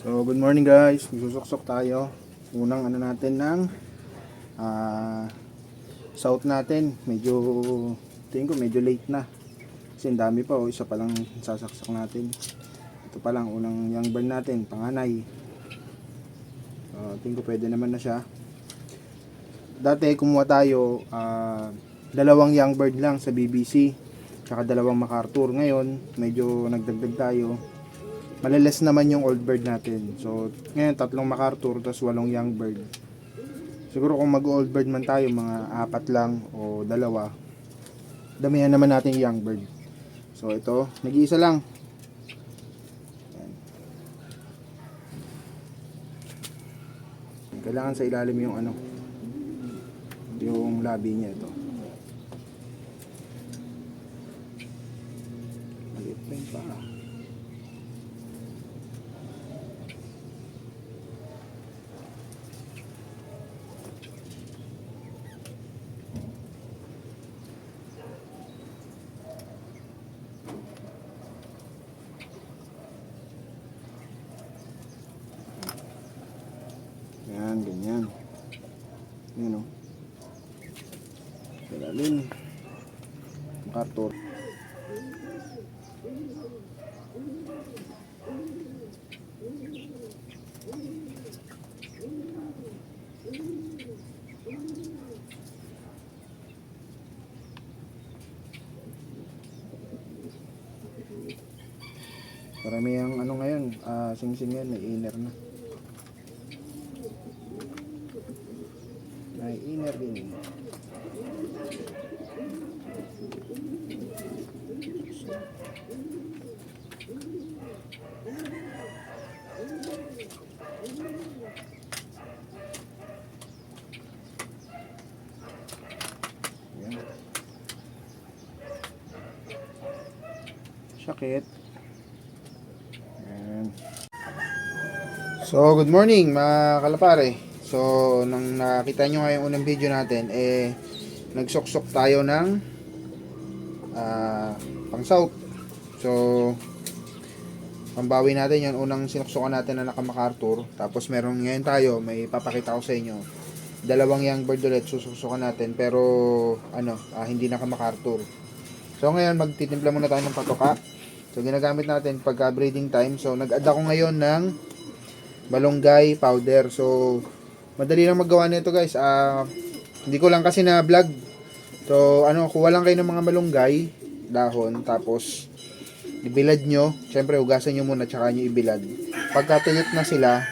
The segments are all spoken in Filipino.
So, good morning guys. Magsusuksok tayo. Unang ano natin ng ah, south natin. Medyo, tingin ko medyo late na. Kasi dami pa. Oh. Isa pa lang sasaksak natin. Ito pa lang, unang young bird natin. Panganay. Uh, tingin ko pwede naman na siya. Dati kumuha tayo ah, dalawang young bird lang sa BBC. Tsaka dalawang MacArthur. Ngayon, medyo nagdagdag tayo maliles naman yung old bird natin. So, ngayon tatlong MacArthur tapos walong young bird. Siguro kung mag-old bird man tayo, mga apat lang o dalawa, damihan naman natin yung young bird. So, ito, nag-iisa lang. Kailangan sa ilalim yung ano, yung labi niya ito. Maliit pa yung paa. Yan, ganyan. Yan o. Ilalim. Makartor. Marami ang ano ngayon, ah, sing-sing yan, may inner na. May inner din. Sakit. So, good morning mga kalapare. So, nang nakita nyo nga yung unang video natin, eh, nagsoksok tayo ng ah, pang south. So, pambawi natin yung unang sinuksukan natin na naka MacArthur. Tapos meron ngayon tayo, may papakita ko sa inyo. Dalawang young bird ulit susuksukan natin, pero ano, ah, hindi naka MacArthur. So, ngayon magtitimpla muna tayo ng patoka. So, ginagamit natin pagka breeding time. So, nag-add ako ngayon ng malunggay powder. So, madali lang maggawa nito guys. Ah, hindi ko lang kasi na vlog. So, ano, kuha lang kayo ng mga malunggay, dahon, tapos ibilad nyo. Siyempre, hugasan nyo muna, tsaka nyo ibilad. Pagka tuyot na sila,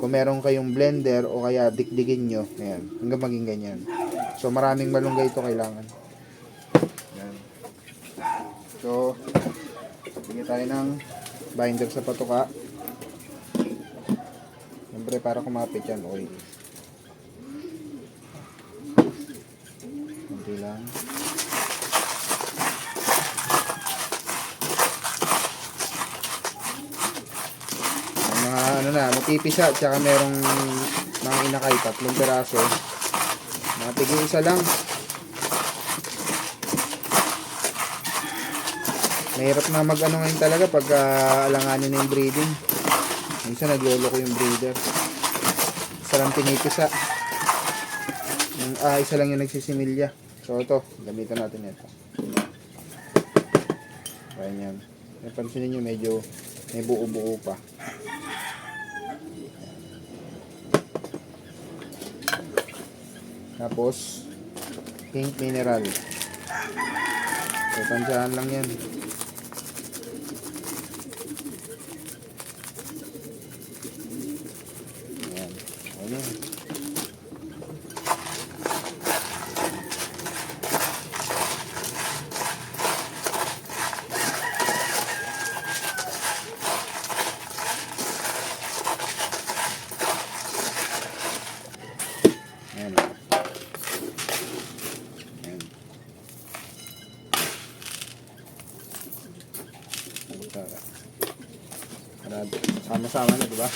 kung meron kayong blender o kaya dikdikin nyo, ayan, hanggang maging ganyan. So, maraming malunggay ito kailangan. Ayan. So, bigyan tayo ng binder sa patuka. Siyempre, para kumapit yan, oil. Kunti lang. Mga ano na, matipis siya, tsaka merong mga inakay, tatlong peraso. Mga tigil isa lang. Mahirap na mag ano ngayon talaga pag ah, alanganin yung breeding. Minsan naglolo ko yung breeder. Isa lang pinipisa. Ah, isa lang yung nagsisimilya. So ito, gamitan natin ito. Kaya yan. Napansin niyo medyo may buo-buo pa. Tapos, pink mineral. So, tansyahan lang yan. Ayan. Ayan. Ayan. Ayan. Tara. Marami. Sama-sama na, di ba?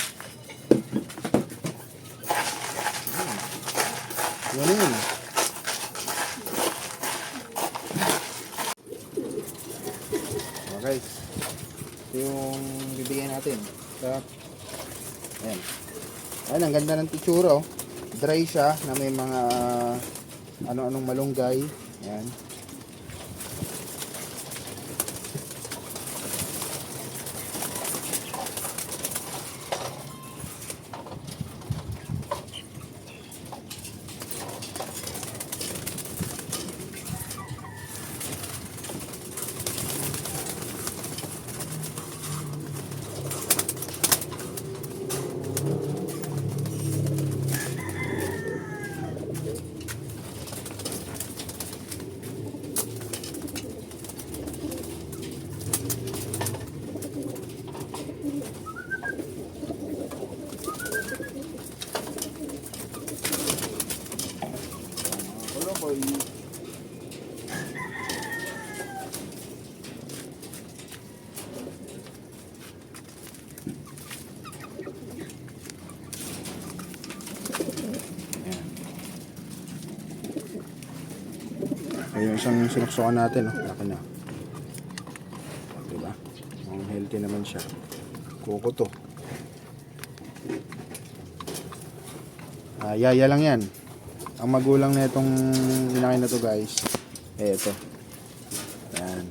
Yan yun. Okay. Ito yung bibigyan natin. Sa Ayan. Ayan, ang ganda ng titsura oh. Dry siya na may mga ano-anong malunggay. Ayan. Wala ko Ayun isang sinuksukan natin, oh. Laki na. Diba? Ang healthy naman siya. Kuko to. Ah, yaya lang yan. Ang magulang na itong inakay na to guys, eh ito. Yan.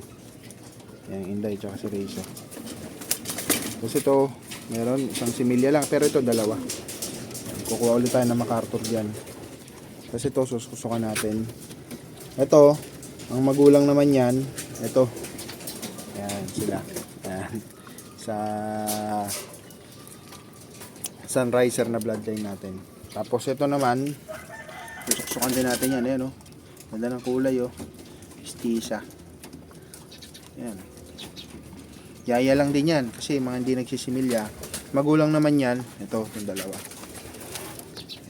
Yan, Inday, tsaka si Reza. Tapos ito, meron isang similya lang, pero ito dalawa. Kukuha ulit tayo ng MacArthur dyan. Tapos ito, sususukan natin. Ito, ang magulang naman yan, ito. Yan, sila. Yan. Sa sunriser na bloodline natin. Tapos ito naman, susuksukan din natin yan, ayan oh. Ganda ng kulay oh. Stisa. Yan. Yaya lang din yan kasi mga hindi nagsisimilya. Magulang naman yan. Ito, yung dalawa.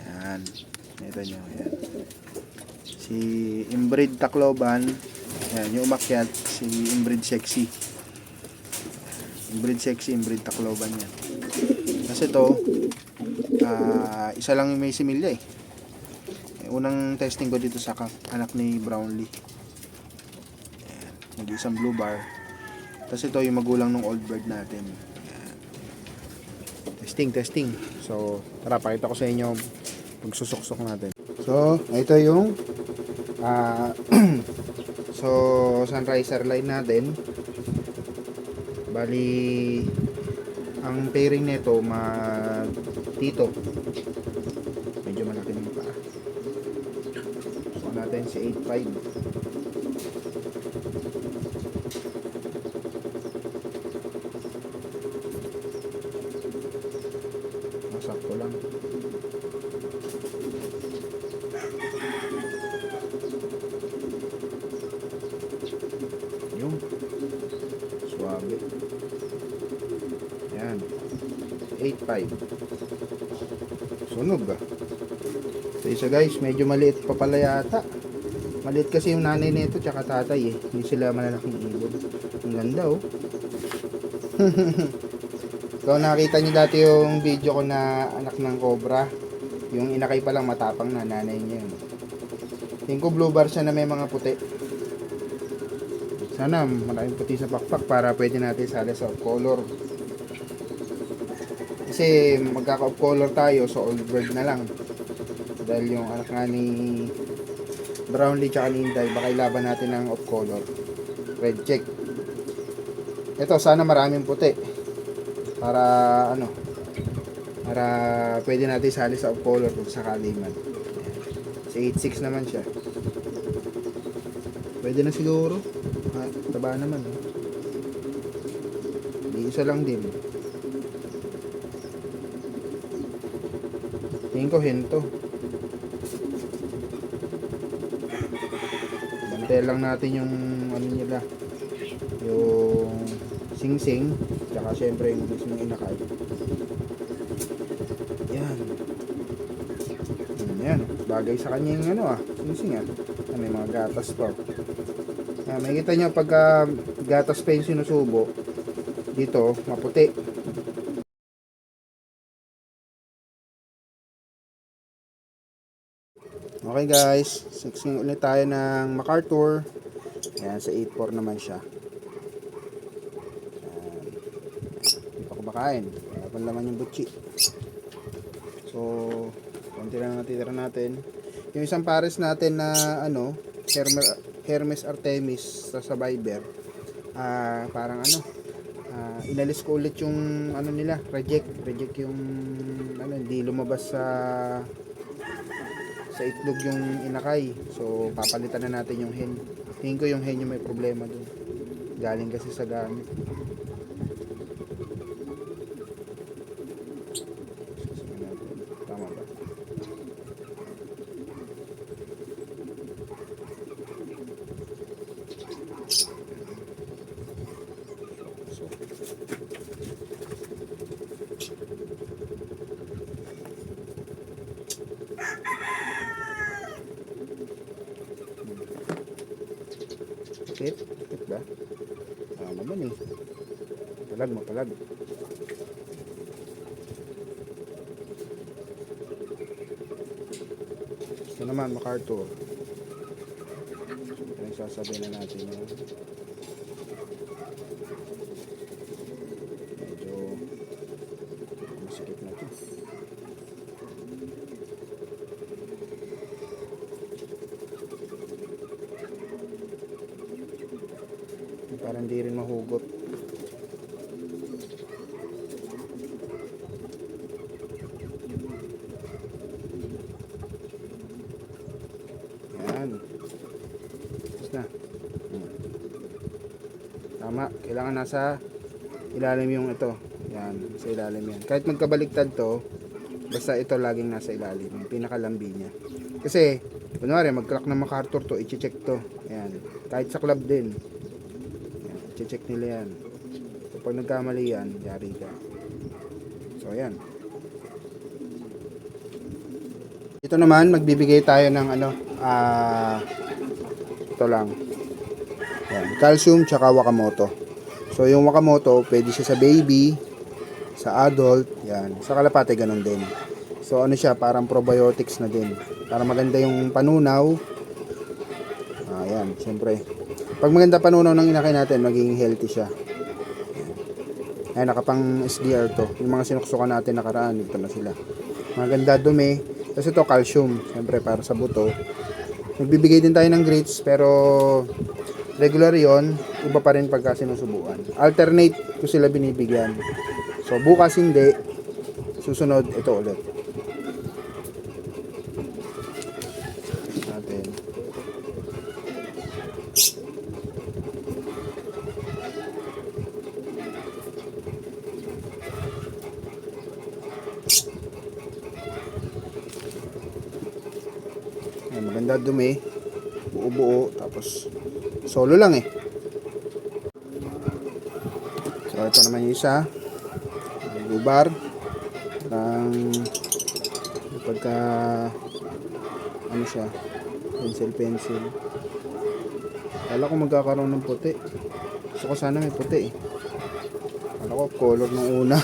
Yan. Ito nyo. Yan. Si Inbreed Tacloban. Yan, yung umakyat. Si Inbreed Sexy. Inbreed Sexy, Inbreed Tacloban yan. Kasi ito, ah, isa lang may similya eh. Unang testing ko dito sa anak ni Brownlee. Ayan, Nag-isang blue bar. Tapos ito yung magulang ng old bird natin. Testing, testing. So, tara, pakita ko sa inyo pagsusuksok natin. So, ito yung ah so, sunriser line natin. Bali, ang pairing nito mag tito. Medyo malaki ng paa. So, natin si 8.5. Masakto lang. Yung suwabe. Yan. 8.5. Sunog ah. So isa guys, medyo maliit pa pala yata. Maliit kasi yung nanay nito tsaka tatay eh. Hindi sila malalaking ibon. Ang ganda oh. so nakita niyo dati yung video ko na anak ng cobra. Yung inakay pa lang matapang na nanay niya yun. Tingin ko blue bar siya na may mga puti. Sana maraming puti sa pakpak para pwede natin sali sa color. Kasi magkaka-off color tayo so old bird na lang. Dahil yung anak nga ni Brownlee tsaka ni Inday, baka ilaban natin ng off color. Red check. Ito, sana maraming puti. Para ano, para pwede natin sali sa off color kung sakali man. Si 86 naman siya. Pwede na siguro. Ah, taba naman. Oh. Di isa lang din. Tingin ko hinto. Bantayan lang natin yung ano nila. Yung sing-sing. Tsaka syempre yung mismong inakay. Yan. Yan. Bagay sa kanya yung ano ah. Sing-sing. Ah, May mga gatas pa. Ah, makikita nyo pagka gatas pa yung sinusubo. Dito, maputi. Okay guys, sixing ulit tayo ng MacArthur. Ayan, sa 8.4 naman siya. Ayan. Hindi pa kumakain. Wala laman yung butchi. So, konti lang natitira natin. Yung isang pares natin na ano, Hermes, Hermes Artemis sa Survivor, ah parang ano, ah, inalis ko ulit yung ano nila, reject, reject yung ano, hindi lumabas sa sa itlog yung inakay. So, papalitan na natin yung hen. Tingin ko yung hen yung may problema dun. Galing kasi sa gamit. Sasabihin natin. Tama ba? So, Ba? Ah, naman eh. Palag mo, palag. Ito naman, MacArthur. Ito yung sasabihin na natin yun. Medyo masikip na ito. Parang di rin mahugot. Yan. Tapos na. Tama. Kailangan nasa ilalim yung ito. Yan. Sa ilalim yan. Kahit magkabaliktad to, basta ito laging nasa ilalim. Yung pinakalambi niya. Kasi, kunwari, mag-crack ng MacArthur to, i-check to. Yan. Kahit sa club din. Yan. I-check nila yan. So, pag nagkamali yan, yari ka. So, yan. Ito naman, magbibigay tayo ng ano, ah, ito lang. Yan, calcium tsaka wakamoto. So, yung wakamoto, pwede siya sa baby, sa adult, yan. Sa kalapate, ganun din. So, ano siya, parang probiotics na din. Para maganda yung panunaw. Ah, yan, siyempre. Pag maganda panunaw ng inakay natin, magiging healthy siya. Ayan, nakapang SDR to. Yung mga sinuksukan natin nakaraan, ito na sila. Maganda dumi. Tapos ito, calcium. Siyempre, para sa buto. Nagbibigay din tayo ng grits, pero regular yon Iba pa rin pagka sinusubukan. Alternate ko sila binibigyan. So, bukas hindi. Susunod, ito ulit. Ayan, maganda dumi. Buo-buo. Tapos, solo lang eh. So, ito naman yung isa. Gubar. Ang pagka ano siya pencil pencil Kala ko magkakaroon ng puti gusto ko sana may puti eh Kala ko color ng una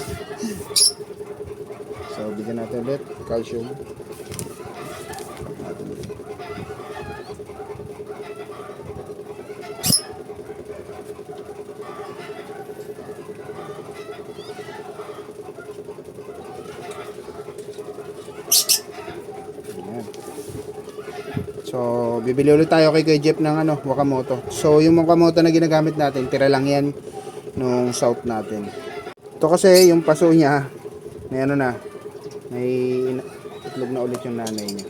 so bigyan natin ulit calcium bibili ulit tayo kay Kuya Jeff ng ano, Wakamoto. So, yung Wakamoto na ginagamit natin, tira lang yan nung south natin. Ito kasi yung paso niya, may ano na, may itlog na ulit yung nanay niya.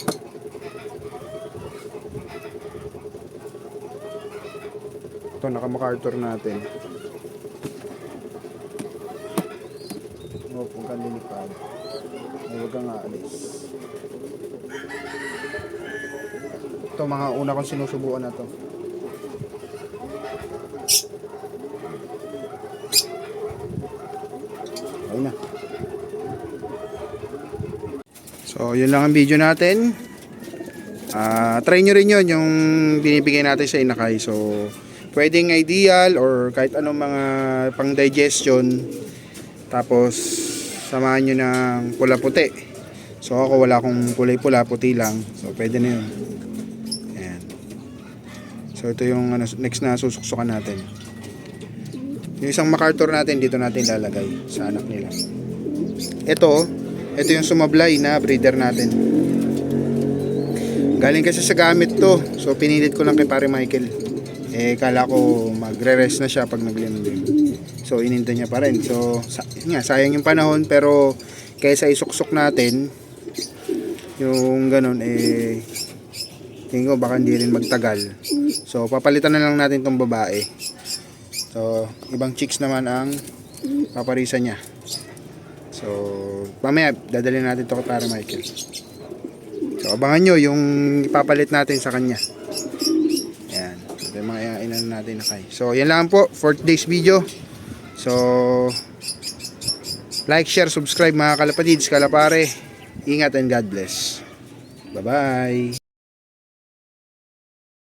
Ito, naka-MacArthur natin. Huwag kang lilipad. Huwag kang aalis. Ito, mga una kong sinusubuan na to. Ayun na. So, yun lang ang video natin. Ah, try nyo rin yun, yung binibigay natin sa inakay. So, pwedeng ideal or kahit anong mga pang digestion. Tapos, samahan nyo ng pula-puti. So, ako wala akong kulay pula, puti lang. So, pwede na yun. So, ito yung ano, next na susuksukan natin. Yung isang MacArthur natin, dito natin lalagay sa anak nila. Ito, Ito yung sumablay na breeder natin. Galing kasi sa gamit to. So pinilit ko lang kay pare Michael. Eh kala ko magre-rest na siya pag naglimbing. So ininda niya pa rin. So sa, nga, sayang yung panahon pero kaysa isuksok natin yung ganun eh tingin ko baka hindi rin magtagal. So papalitan na lang natin tong babae. So ibang chicks naman ang paparisan niya. So mamaya dadalhin natin to pare Michael. So, abangan nyo yung ipapalit natin sa kanya. Yan. Ito yung mga inano natin na kay. So, yan lang po. For today's video. So, like, share, subscribe mga kalapatids, kalapare. Ingat and God bless. Bye-bye.